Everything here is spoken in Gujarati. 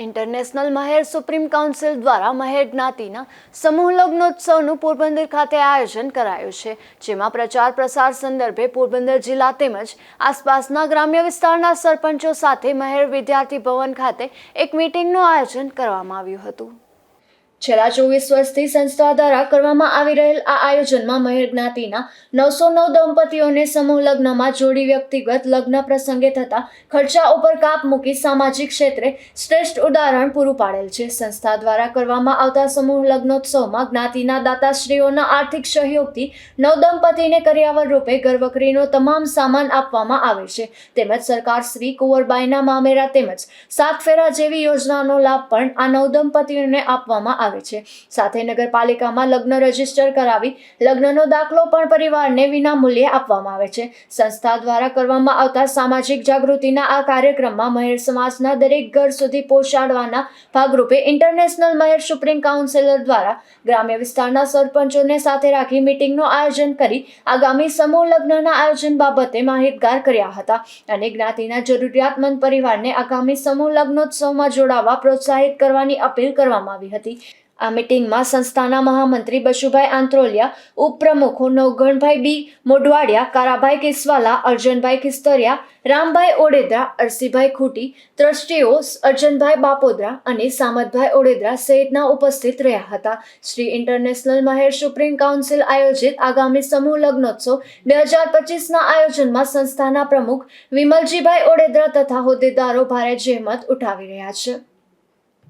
ઇન્ટરનેશનલ મહેર સુપ્રીમ કાઉન્સિલ દ્વારા મહેર જ્ઞાતિના સમૂહ લગ્નોત્સવનું પોરબંદર ખાતે આયોજન કરાયું છે, જેમાં પ્રચાર પ્રસાર સંદર્ભે પોરબંદર જિલ્લા તેમજ આસપાસના ગ્રામ્ય વિસ્તારના સરપંચો સાથે મહેર વિદ્યાર્થી ભવન ખાતે એક મીટિંગનું આયોજન કરવામાં આવ્યું હતું. છેલ્લા ચોવીસ વર્ષથી સંસ્થા દ્વારા કરવામાં આવી રહેલ આ આયોજનમાં મહેર જ્ઞાતિના નવસો નવ દંપતીઓને સમૂહ લગ્નમાં જોડી વ્યક્તિગત લગ્ન પ્રસંગે થતા ખર્ચા ઉપર કાપ મૂકી સામાજિક ક્ષેત્રે શ્રેષ્ઠ ઉદાહરણ પૂરું પાડેલ છે. સંસ્થા દ્વારા કરવામાં આવતા સમૂહ લગ્નોત્સવમાં જ્ઞાતિના દાતાશ્રીઓના આર્થિક સહયોગથી નવ દંપતીને કર્યાવર રૂપે ગર્ભગૃહનો તમામ સામાન આપવામાં આવે છે. તેમજ સરકાર શ્રી કુંવરબાઈના મામેરા તેમજ સાત ફેરા જેવી યોજનાનો લાભ પણ આ નવ દંપતીઓને આપવામાં આવે છે. સાથે નગરપાલિકામાં લગ્ન રજિસ્ટર કરાવી, લગ્નનો દાખલો પણ પરિવારને વિના મૂલ્યે આપવામાં આવે છે. સંસ્થા દ્વારા કરવામાં આવતા સામાજિક જાગૃતિના આ કાર્યક્રમમાં મહેર સમાજના દરેક ઘર સુધી પહોંચાડવાના ભાગરૂપે ઇન્ટરનેશનલ મહેર સુપ્રીમ કાઉન્સિલર દ્વારા ગ્રામ્ય વિસ્તારના સરપંચોને સાથે રાખી મિટિંગનું આયોજન કરી આગામી સમૂહ લગ્નના આયોજન બાબતે માહિતગાર કર્યા હતા અને જ્ઞાતિના જરૂરિયાતમંદ પરિવારને આગામી સમૂહ લગ્નોત્સવમાં જોડાવા પ્રોત્સાહિત કરવાની અપીલ કરવામાં આવી હતી. આ મિટિંગમાં સંસ્થાના મહામંત્રી બશુભાઈ આંત્રોલિયા, ઉપપ્રમુખો નવગણભાઈ બી મોઢવાડિયા, કારાભાઈ કિસ્વાલા, અર્જનભાઈ ખિસ્તરિયા, રામભાઈ ઓડેદરા, અરસીભાઈ ખૂટી ટ્રસ્ટીઓ અર્જનભાઈ બાપોદરા અને સામતભાઈ ઓડેદરા સહિતના ઉપસ્થિત રહ્યા હતા. Shri international Meher supreme council આયોજિત આગામી સમૂહ લગ્નોત્સવ બે હજાર પચીસના આયોજનમાં સંસ્થાના પ્રમુખ વિમલજીભાઈ ઓડેદરા તથા હોદ્દેદારો ભારે જહેમત ઉઠાવી રહ્યા છે.